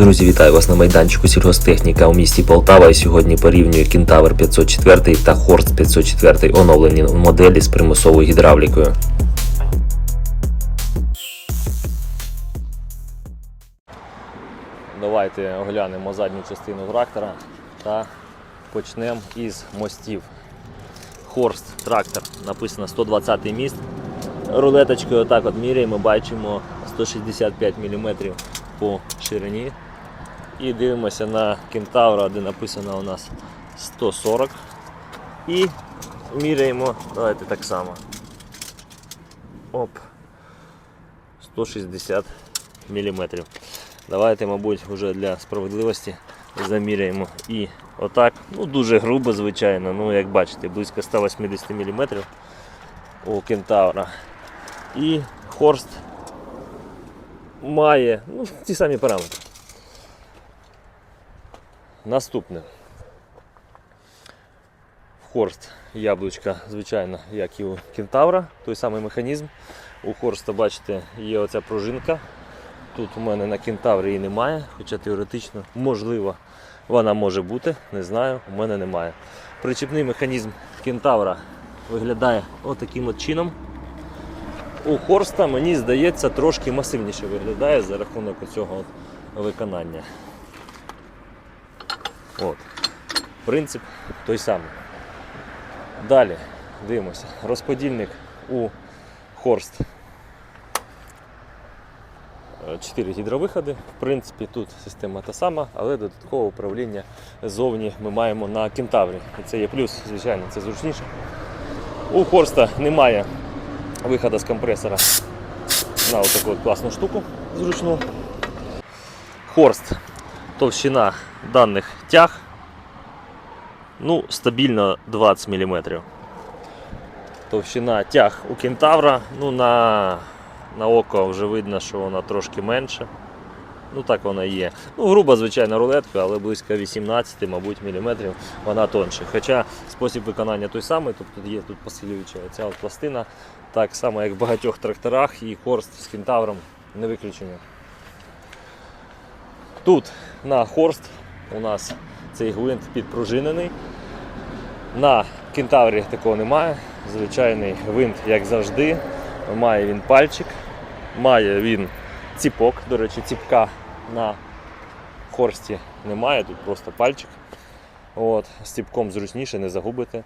Друзі, вітаю вас на майданчику сільгостехніка у місті Полтава. І сьогодні порівнюю Кентавр 504 та Хорст 504 оновлені моделі з примусовою гідравлікою. Давайте оглянемо задню частину трактора та почнемо із мостів. Хорст трактор написано 120 міст. Рулеточкою отак от міряємо, бачимо 165 мм по ширині. І дивимося на кентавра, де написано у нас 140. І міряємо, давайте так само. Оп. 160 мм. Давайте, мабуть, вже для справедливості заміряємо і отак. Ну, дуже грубо, звичайно, ну як бачите, близько 180 мм у кентавра. І хорст має ну, ті самі параметри. Наступне. В Хорст яблучка, звичайно, як і у кентавра, той самий механізм. У Хорста, бачите, є оця пружинка. Тут у мене на кентаврі її немає, хоча теоретично можливо вона може бути, не знаю, у мене немає. Причіпний механізм кентавра виглядає отаким от чином. У Хорста, мені здається, трошки масивніше виглядає за рахунок цього виконання. От. Принцип той самий. Далі дивимося. Розподільник у Хорст. 4 гідровиходи. В принципі, тут система та сама, але додаткове управління ззовні ми маємо на кентаврі. І це є плюс, звичайно, це зручніше. У Хорста немає виходу з компресора на таку от класну штуку зручну. Хорст, товщина даних тяг ну, стабільно 20 мм. Товщина тяг у кентавра, ну, на, на око вже видно, що вона трошки менше. Ну так вона є. Ну, груба, звичайно, рулетка, але близько 18, мабуть, міліметрів вона тонше. Хоча спосіб виконання той самий, тобто є тут посилююча ця от пластина, так само, як в багатьох тракторах, і хорст з кентавром не виключення. Тут на хорст у нас цей гвинт підпружинений. На кентаврі такого немає. Звичайний гвинт, як завжди. Має він пальчик, має він ціпок. До речі, ціпка на хорсті немає, тут просто пальчик. От, з ціпком зручніше, не загубите.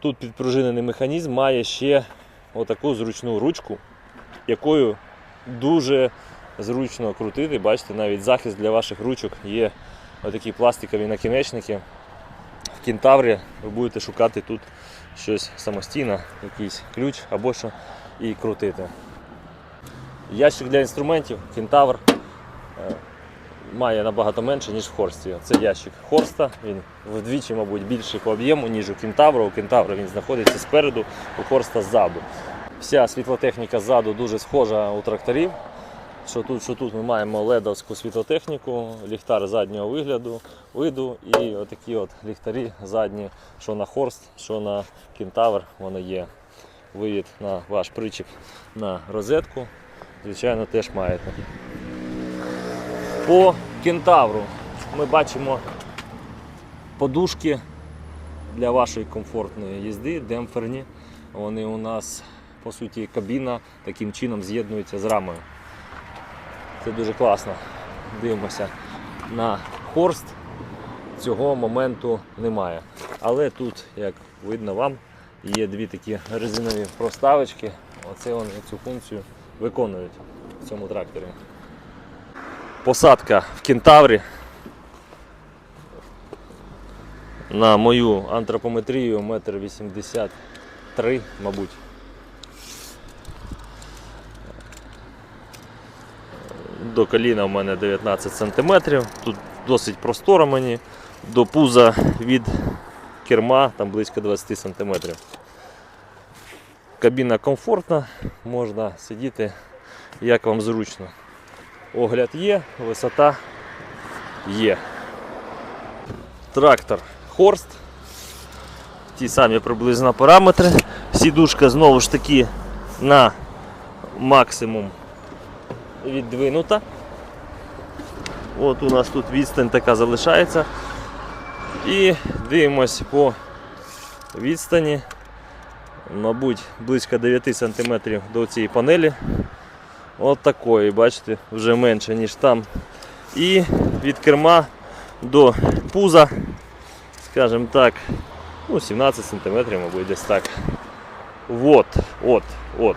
Тут підпружинений механізм має ще отаку зручну ручку, якою дуже зручно крутити. Бачите, навіть захист для ваших ручок є отакі пластикові накінечники. В кентаврі ви будете шукати тут щось самостійно, якийсь ключ або що і крутити. Ящик для інструментів кентавр е, має набагато менше, ніж в Хорсті. Це ящик Хорста, він вдвічі, мабуть, більший по об'єму, ніж у кентавра. У кентавра він знаходиться спереду, у Хорста ззаду. Вся світлотехніка ззаду дуже схожа у тракторів. Що тут, що тут ми маємо ледовську світлотехніку, ліхтар заднього вигляду, виду і отакі от ліхтарі задні, що на Хорст, що на кентавр, вони є. Вивід на ваш причіп на розетку. Звичайно, теж маєте. По кентавру ми бачимо подушки для вашої комфортної їзди, демпферні. Вони у нас, по суті, кабіна таким чином з'єднується з рамою. Це дуже класно. Дивимося на хорст. Цього моменту немає. Але тут, як видно вам, є дві такі резинові проставочки. Оце вони цю функцію виконують в цьому тракторі. Посадка в кентаврі. На мою антропометрію 1,83 м, мабуть. До коліна в мене 19 см. Тут досить просторо мені. До пуза від керма там близько 20 см. Кабіна комфортна, можна сидіти як вам зручно. Огляд є, висота є. Трактор Хорст. Ті самі приблизно параметри. Сідушка знову ж таки на максимум віддвинута. От у нас тут відстань така залишається. І дивимось по відстані. Мабуть, близько 9 см до цієї панелі. От такої, бачите, вже менше, ніж там. І від керма до пуза, скажімо так, ну, 17 см, мабуть, десь так. Вот, от, от.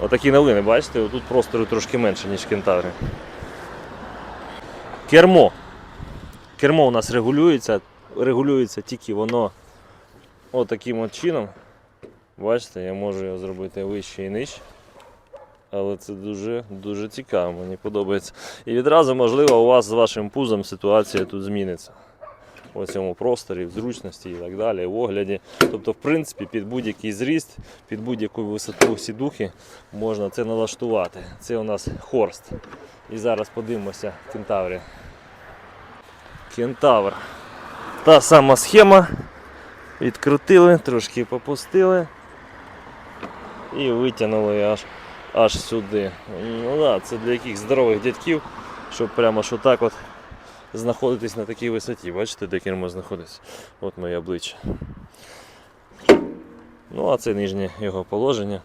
Отакі новини, бачите, тут простору трошки менше, ніж в кентаврі. Кермо. Кермо у нас регулюється, регулюється тільки воно отаким от чином. Бачите, я можу його зробити вище і нижче. Але це дуже дуже цікаво, мені подобається. І відразу, можливо, у вас з вашим пузом ситуація тут зміниться. У цьому просторі, в зручності і так далі, в огляді. Тобто, в принципі, під будь-який зріст, під будь-яку висоту сідухи можна це налаштувати. Це у нас хорст. І зараз подивимося в кентаврі. Кентавр. Та сама схема. Відкрутили, трошки попустили і витягнули аж аж сюди. Ну да, це для яких здорових дядьків, щоб прямо що так от знаходитись на такій висоті. Бачите, де кермо знаходиться? От моє обличчя. Ну, а це нижнє його положення.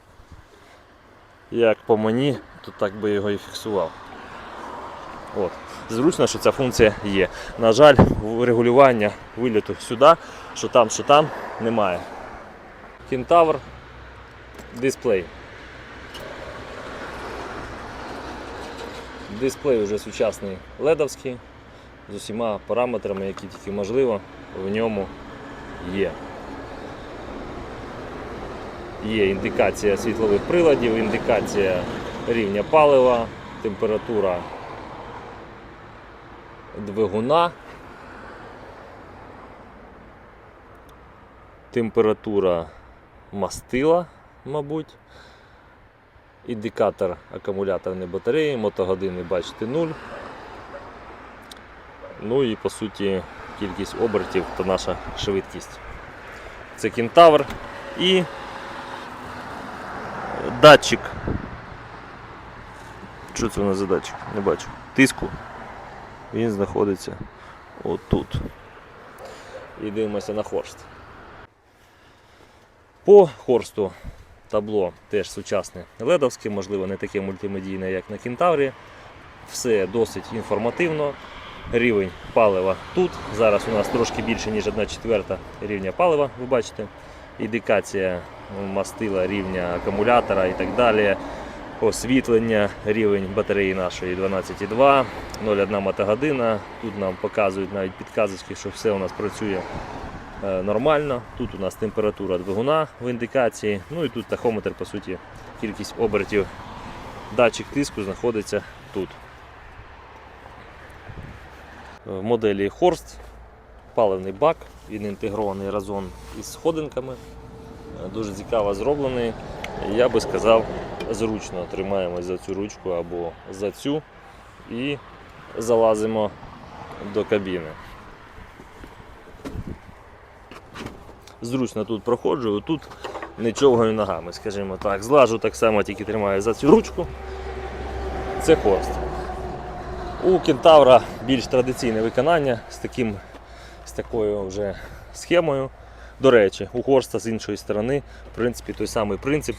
Як по мені, то так би його і фіксував. От. Зручно, що ця функція є. На жаль, регулювання виліту сюди, що там, що там, немає. Кентавр дисплей. Дисплей вже сучасний ледовський з усіма параметрами, які тільки можливо, в ньому є. Є індикація світлових приладів, індикація рівня палива, температура двигуна, температура мастила, мабуть, індикатор акумуляторної батареї, мотогодини бачите 0. Ну і по суті кількість обертів та наша швидкість. Це кентавр і датчик. Що це у нас за датчик? Не бачу. Тиску. Він знаходиться отут. І дивимося на хорст. По хорсту табло теж сучасне ледовське, можливо, не таке мультимедійне, як на кентаврі. Все досить інформативно. Рівень палива тут. Зараз у нас трошки більше, ніж 1 четверта рівня палива, ви бачите. Індикація мастила рівня акумулятора і так далі. Освітлення, рівень батареї нашої 12,2, 0,1 мотогодина. Тут нам показують навіть підказочки, що все у нас працює е, нормально. Тут у нас температура двигуна в індикації. Ну і тут тахометр, по суті, кількість обертів. Датчик тиску знаходиться тут. В моделі Хорст паливний бак, він інтегрований разом із сходинками. Е, Дуже цікаво зроблений. Я би сказав, зручно тримаємось за цю ручку або за цю і залазимо до кабіни. Зручно тут проходжу, тут не човгаю ногами, скажімо так. Злажу так само, тільки тримаю за цю ручку. Це хорст. У кентавра більш традиційне виконання з, таким, з такою вже схемою. До речі, у хорста з іншої сторони, в принципі, той самий принцип.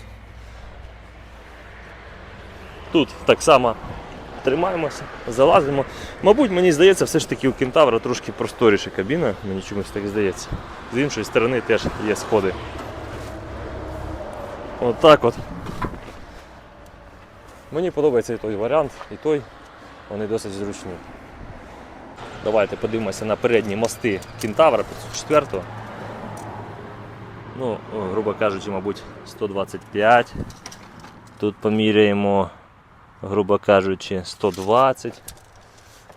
Тут так само тримаємося, залазимо. Мабуть, мені здається, все ж таки у кентавра трошки просторіша кабіна, мені чомусь так здається. З іншої сторони теж є сходи. Отак от. Мені подобається і той варіант, і той. Вони досить зручні. Давайте подивимося на передні мости Кентавра 504. Ну, грубо кажучи, мабуть, 125. Тут поміряємо, грубо кажучи, 120.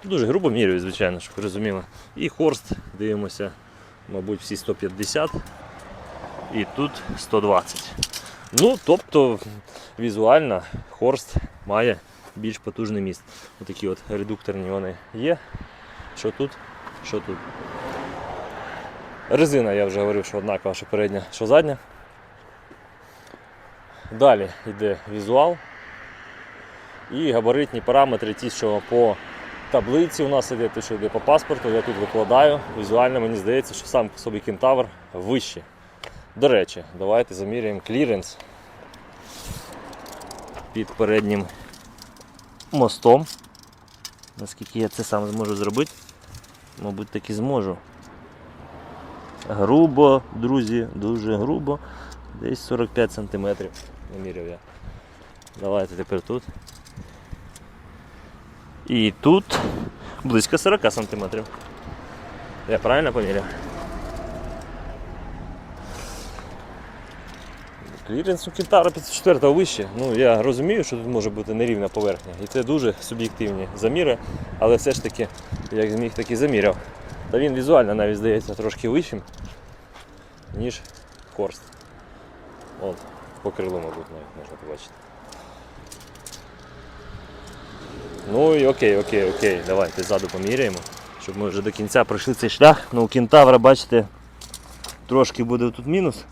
Дуже грубо міряю, звичайно, щоб розуміли. І хорст, дивимося, мабуть, всі 150. І тут 120. Ну, тобто, візуально хорст має більш потужний міст. Отакі от редукторні вони є. Що тут, що тут. Резина, я вже говорив, що однакова, що передня, що задня. Далі йде візуал і габаритні параметри, ті, що по таблиці у нас іде те, що йде по паспорту, я тут викладаю. Візуально мені здається, що сам по собі кентавр вищий. До речі, давайте заміряємо кліренс під переднім мостом. Наскільки я це сам зможу зробити, мабуть, таки зможу. Грубо, друзі, дуже грубо. Десь 45 см наміряв я. Давайте тепер тут. І тут близько 40 см. Я правильно поміряв? Кліренс у Кентара 54 вище. Ну, я розумію, що тут може бути нерівна поверхня. І це дуже суб'єктивні заміри, але все ж таки, як зміг, так і заміряв. Та він візуально навіть здається трошки вищим, ніж Хорст. От, по крилу, мабуть, навіть можна побачити. Ну і окей, окей, окей, давайте ззаду поміряємо, щоб ми вже до кінця пройшли цей шлях. Ну, у кентавра, бачите, трошки буде тут мінус.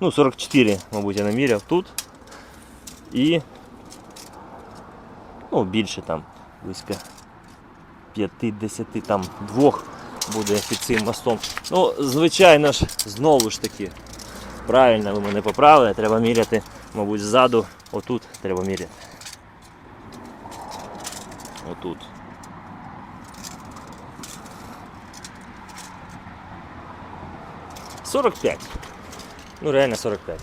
Ну, 44, мабуть, я наміряв тут. І ну, більше там, близько 50, там двох буде під цим мостом. Ну, звичайно ж, знову ж таки, правильно ви мене поправили, треба міряти, мабуть, ззаду, отут треба міряти. Отут. Сорок п'ять. Ну реально 45.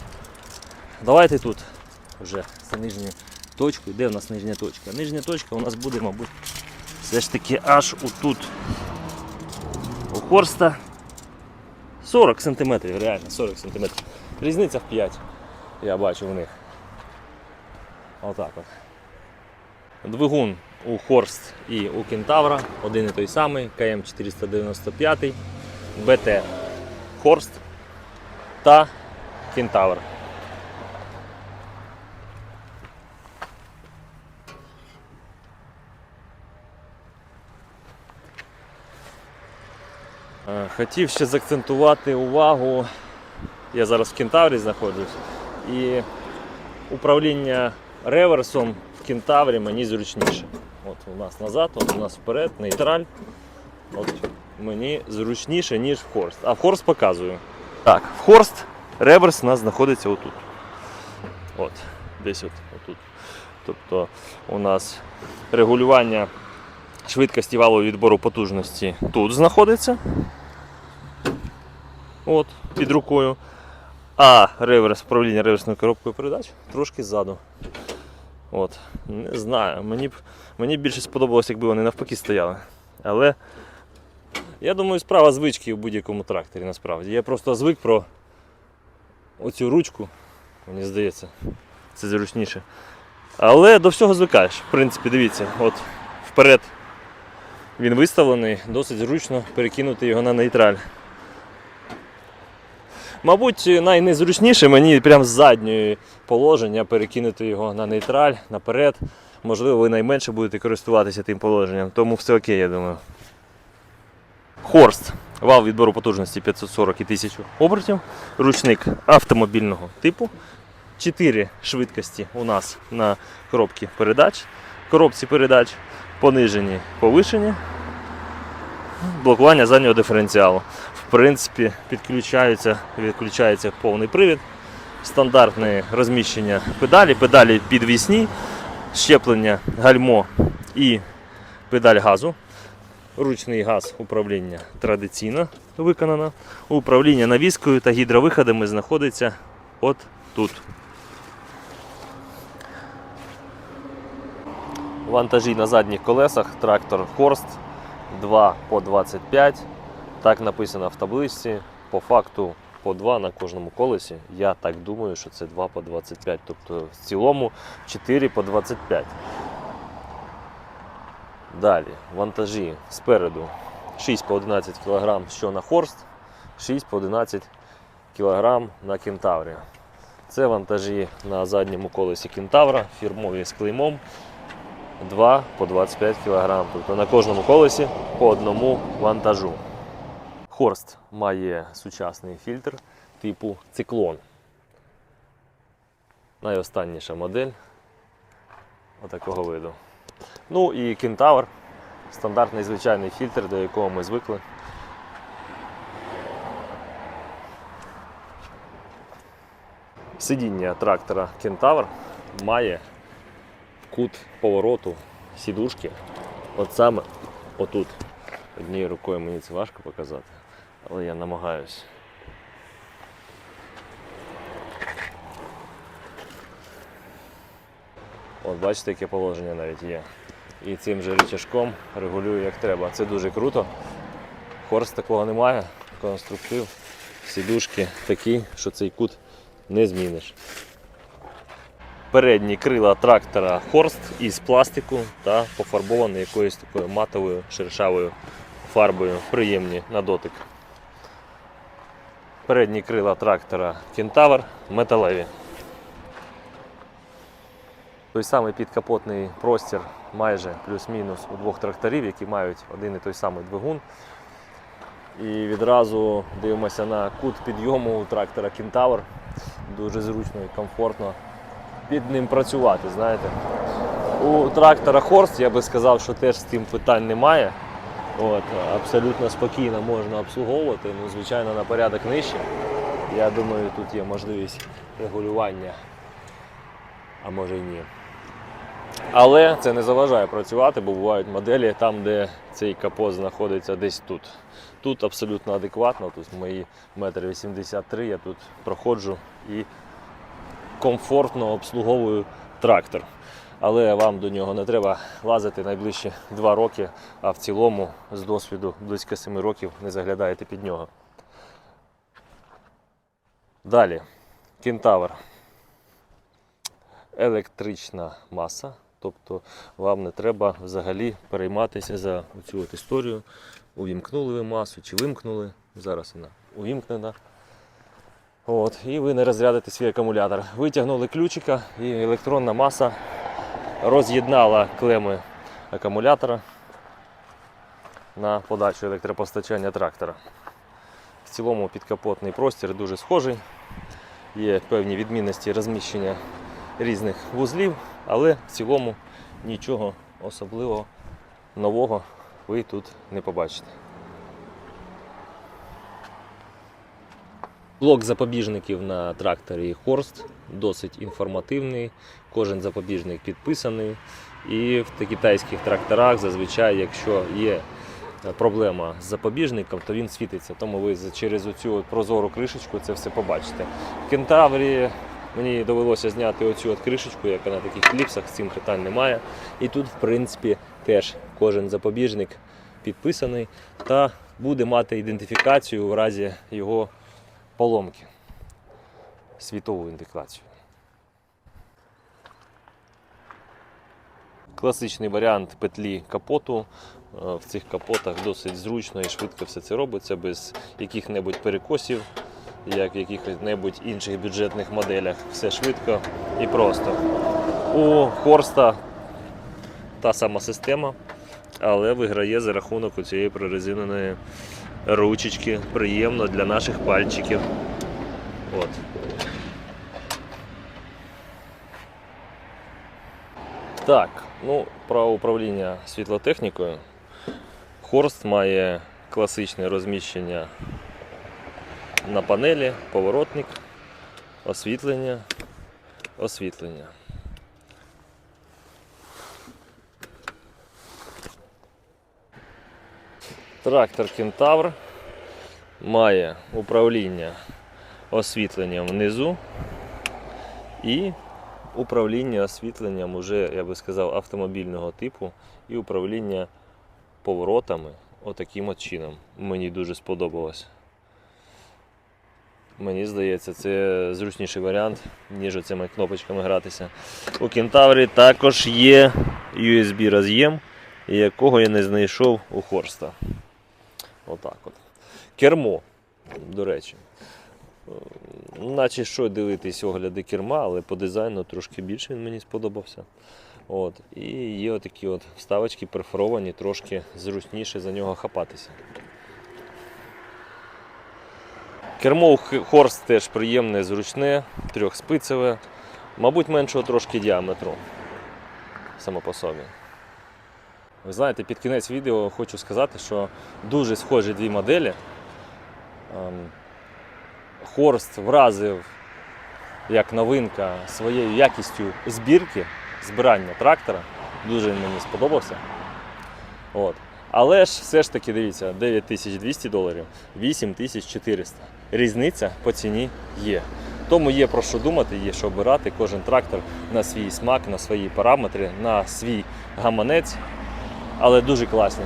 Давайте тут вже за нижню точку. Де у нас нижня точка? Нижня точка у нас буде, мабуть, все ж таки аж отут. У Хорста 40 см, реально 40 см. Різниця в 5. Я бачу в них. Отак от. Двигун у Хорст і у Кентавра один і той самий, КМ495, БТ Хорст та Кентавр. Е, Хотів ще заакцентувати увагу. Я зараз в Кентаврі знаходжусь. І управління реверсом в Кентаврі мені зручніше. От у нас назад, от у нас вперед, нейтраль. От мені зручніше, ніж в Хорст. А в Хорст показую. Так, в Хорст реверс у нас знаходиться отут. От, десь от, отут. Тобто у нас регулювання швидкості валового відбору потужності тут знаходиться. От, під рукою. А реверс управління реверсною коробкою передач трошки ззаду. От, не знаю, мені б мені більше сподобалось, якби вони навпаки стояли. Але я думаю, справа звички у будь-якому тракторі насправді. Я просто звик про оцю ручку, мені здається, це зручніше. Але до всього звикаєш. В принципі, дивіться, от вперед він виставлений, досить зручно перекинути його на нейтраль. Мабуть, найнезручніше мені прямо з задньої положення перекинути його на нейтраль, наперед. Можливо, ви найменше будете користуватися тим положенням, тому все окей, я думаю. Хорст. Вал відбору потужності 540 і 1000 обертів. Ручник автомобільного типу. 4 швидкості у нас на коробці передач. Коробці передач понижені, повишені. Блокування заднього диференціалу. В принципі, підключається, відключається повний привід. Стандартне розміщення педалі, педалі підвісні, щеплення, гальмо і педаль газу. Ручний газ управління традиційно виконано. Управління навіскою та гідровиходами знаходиться от тут. Вантажі на задніх колесах, трактор Хорст 2 по 25. Так написано в табличці. По факту по 2 на кожному колесі. Я так думаю, що це 2 по 25. Тобто в цілому 4 по 25. Далі вантажі спереду 6 по 11 кг, що на Хорст, 6 по 11 кг на Кентаврі. Це вантажі на задньому колесі Кентавра, фірмові з клеймом 2 по 25 кг. Тобто на кожному колесі по одному вантажу. Хорст має сучасний фільтр типу циклон. Найостанніша модель отакого виду. Ну і Кентавр Стандартний звичайний фільтр, до якого ми звикли. Сидіння трактора Кентавр має кут повороту сідушки. От саме отут. Однією рукою мені це важко показати, але я намагаюсь. От бачите, яке положення навіть є. І цим же рычажком регулюю як треба. Це дуже круто. Хорс такого немає. Конструктив, сідушки такі, що цей кут не зміниш. Передні крила трактора Хорст із пластику та пофарбовані якоюсь такою матовою шершавою фарбою. Приємні на дотик. Передні крила трактора Кентавр металеві. Той самий підкапотний простір майже плюс-мінус у двох тракторів, які мають один і той самий двигун. І відразу дивимося на кут підйому у трактора Кентавр. Дуже зручно і комфортно під ним працювати. знаєте. У трактора Хорст я би сказав, що теж з цим питань немає. От, абсолютно спокійно можна обслуговувати, ну, звичайно, на порядок нижче. Я думаю, тут є можливість регулювання, а може і ні. Але це не заважає працювати, бо бувають моделі там, де цей капот знаходиться десь тут. Тут абсолютно адекватно, тут мої 1,83 м, я тут проходжу і комфортно обслуговую трактор. Але вам до нього не треба лазити найближчі 2 роки, а в цілому з досвіду близько 7 років не заглядаєте під нього. Далі, кентавр. Електрична маса. Тобто вам не треба взагалі перейматися за цю історію. Увімкнули ви масу чи вимкнули. Зараз вона увімкнена. От, і ви не розрядите свій акумулятор. Витягнули ключика і електронна маса роз'єднала клеми акумулятора на подачу електропостачання трактора. В цілому підкапотний простір дуже схожий. Є певні відмінності розміщення різних вузлів, але в цілому нічого особливого нового ви тут не побачите. Блок запобіжників на тракторі Хорст досить інформативний. Кожен запобіжник підписаний. І в китайських тракторах зазвичай, якщо є проблема з запобіжником, то він світиться. Тому ви через оцю прозору кришечку це все побачите. В кентаврі мені довелося зняти оцю от кришечку, яка на таких кліпсах, з цим питань немає. І тут, в принципі, теж кожен запобіжник підписаний та буде мати ідентифікацію в разі його поломки. Світову індикацію. Класичний варіант петлі капоту. Е, В цих капотах досить зручно і швидко все це робиться без яких-небудь перекосів, як в яких-небудь інших бюджетних моделях. Все швидко і просто. У Хорста та сама система, але виграє за рахунок цієї прорезиненої ручечки. Приємно для наших пальчиків. От. Так, ну, про управління світлотехнікою. Хорст має класичне розміщення на панелі, поворотник, освітлення, освітлення. Трактор Кентавр має управління освітленням внизу і управління освітленням уже, я би сказав, автомобільного типу і управління поворотами отаким от чином. Мені дуже сподобалось. Мені здається, це зручніший варіант, ніж оцими кнопочками гратися. У Кентаврі також є USB роз'єм, якого я не знайшов у Хорста. Отак от. Кермо, до речі. Наче що дивитись огляди керма, але по дизайну трошки більше він мені сподобався. От. І є отакі от вставочки перфоровані, трошки зручніше за нього хапатися. Кермо Хорст теж приємне, зручне, трьохспицеве, мабуть, меншого трошки діаметру само по собі. Ви знаєте, під кінець відео хочу сказати, що дуже схожі дві моделі. Ем, Хорст вразив як новинка своєю якістю збірки, збирання трактора. Дуже він мені сподобався. От. Але ж все ж таки дивіться, 9200 доларів, 8400. Різниця по ціні є. Тому є про що думати, є що обирати. Кожен трактор на свій смак, на свої параметри, на свій гаманець. Але дуже класні.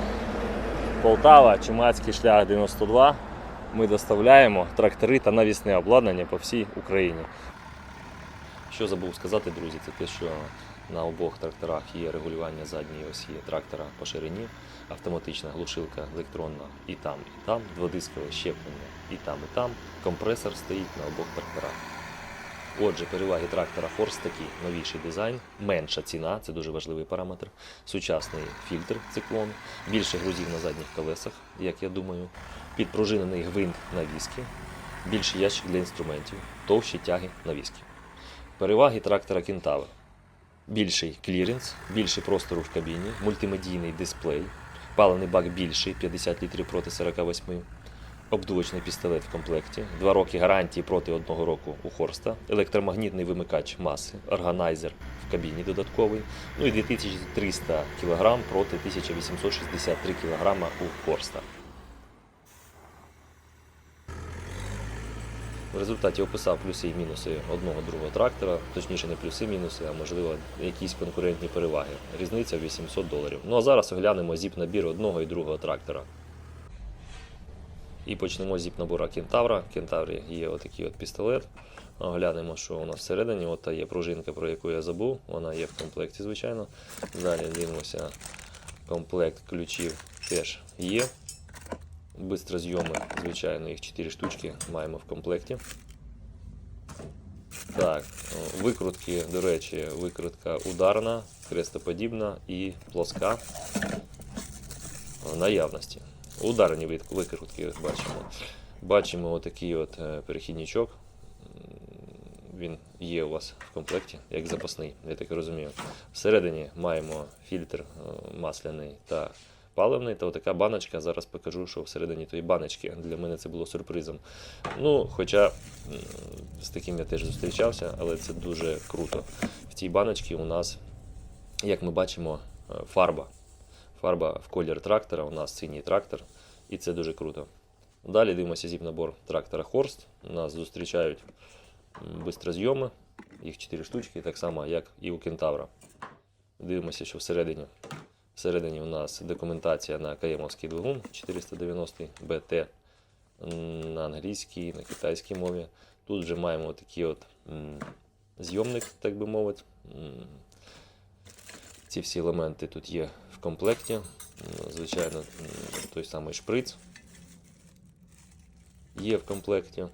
Полтава, Чумацький шлях 92. Ми доставляємо трактори та навісне обладнання по всій Україні. Що забув сказати, друзі, це те, що на обох тракторах є регулювання задньої осі трактора по ширині, автоматична глушилка електронна і там, і там, дводискове щеплення і там, і там. Компресор стоїть на обох тракторах. Отже, переваги трактора Force такі: новіший дизайн, менша ціна, це дуже важливий параметр, сучасний фільтр циклон, більше грузів на задніх колесах, як я думаю, підпружинений гвинт на віскі, більший ящик для інструментів, товщі тяги на віскі. Переваги трактора Кентавр. Більший кліренс, більше простору в кабіні, мультимедійний дисплей, паливний бак більший 50 літрів проти 48, обдувочний пістолет в комплекті, 2 роки гарантії проти 1 року у Хорста, електромагнітний вимикач маси, органайзер в кабіні додатковий, ну і 2300 кг проти 1863 кг у Хорста. В результаті описав плюси і мінуси одного другого трактора, точніше не плюси, мінуси, а можливо якісь конкурентні переваги. Різниця 800 доларів. Ну а зараз оглянемо зіп-набір одного і другого трактора. І почнемо з зіп-набора Кентавра. Кентаврі є отакий от пістолет. Оглянемо, що у нас всередині. От та є пружинка, про яку я забув. Вона є в комплекті, звичайно. Далі дивимося. Комплект ключів теж є. Бистрозйоми, звичайно, їх 4 штучки маємо в комплекті. Так, викрутки, до речі, викрутка ударна, крестоподібна і плоска в наявності. Ударні викрутки бачимо. Бачимо отакий от е, перехідничок. Він є у вас в комплекті, як запасний, я так розумію. Всередині маємо фільтр е, масляний та паливний, та отака баночка. Зараз покажу, що всередині тої баночки. Для мене це було сюрпризом. Ну, хоча з таким я теж зустрічався, але це дуже круто. В цій баночці у нас, як ми бачимо, е, фарба. Фарба в колір трактора, у нас синій трактор, і це дуже круто. Далі дивимося зіп-набор трактора Хорст. Нас зустрічають бистрозйоми, їх 4 штучки, так само, як і у Кентавра. Дивимося, що всередині. Всередині у нас документація на каємовський двигун 490 BT м, на англійській, на китайській мові. Тут вже маємо такий от зйомник, так би мовити. Ці всі елементи тут є в комплекті. Звичайно, той самий шприц є в комплекті.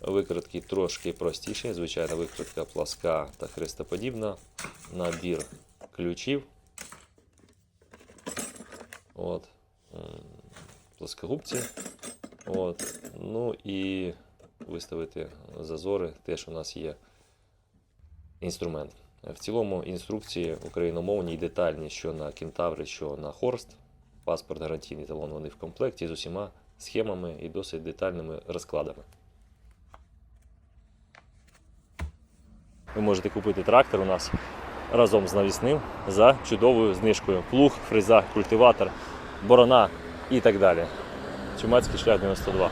Викрутки трошки простіші, звичайно, викрутка пласка та хрестоподібна. Набір ключів. От. Плоскогубці. От. Ну і виставити зазори, теж у нас є інструмент. В цілому інструкції україномовні і детальні, що на кентаври, що на хорст. Паспорт гарантійний талон вони в комплекті з усіма схемами і досить детальними розкладами. Ви можете купити трактор у нас разом з навісним за чудовою знижкою. Плуг, фреза, культиватор, борона і так далі. Чумацький шлях 92.